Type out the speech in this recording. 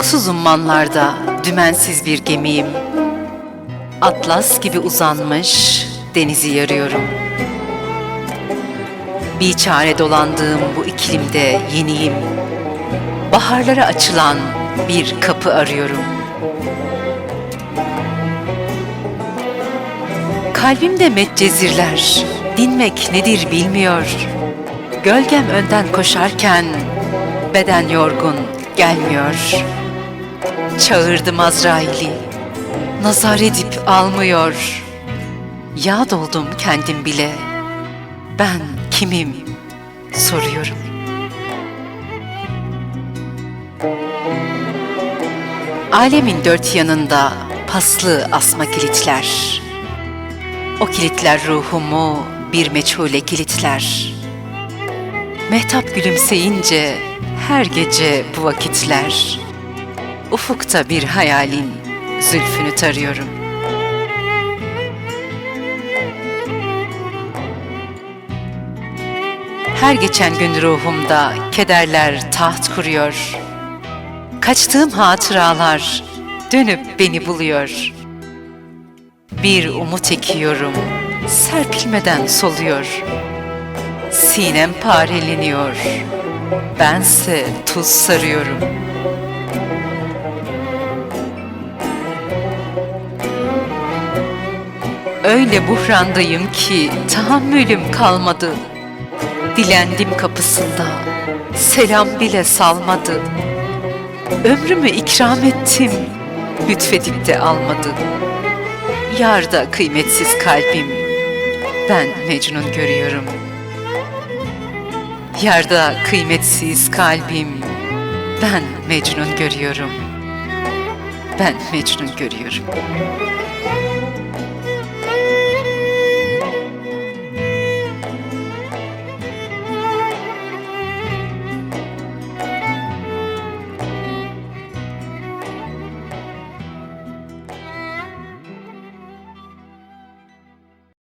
Sonsuz ummanlarda dümensiz bir gemiyim. Atlas gibi uzanmış denizi yarıyorum. Bir çare dolandığım bu iklimde yeniyim. Baharlara açılan bir kapı arıyorum. Kalbimde metcezirler, dinmek nedir bilmiyor. Gölgem önden koşarken beden yorgun gelmiyor. Çağırdım Azrail'i, nazar edip almıyor. Yağ doldum kendim bile, ben kimim soruyorum. Alemin dört yanında paslı asma kilitler. O kilitler ruhumu bir meçhule kilitler. Mehtap gülümseyince her gece bu vakitler. Ufukta bir hayalin zülfünü tarıyorum. Her geçen gün ruhumda kederler taht kuruyor. Kaçtığım hatıralar dönüp beni buluyor. Bir umut ekiyorum, serpilmeden soluyor. Sinem pareleniyor, bense tuz sarıyorum. Öyle buhrandayım ki tahammülüm kalmadı. Dilendim kapısında, selam bile salmadı. Ömrümü ikram ettim, lütfedip de almadı. Yarda kıymetsiz kalbim, ben Mecnun görüyorum. Yarda kıymetsiz kalbim, ben Mecnun görüyorum. Ben Mecnun görüyorum.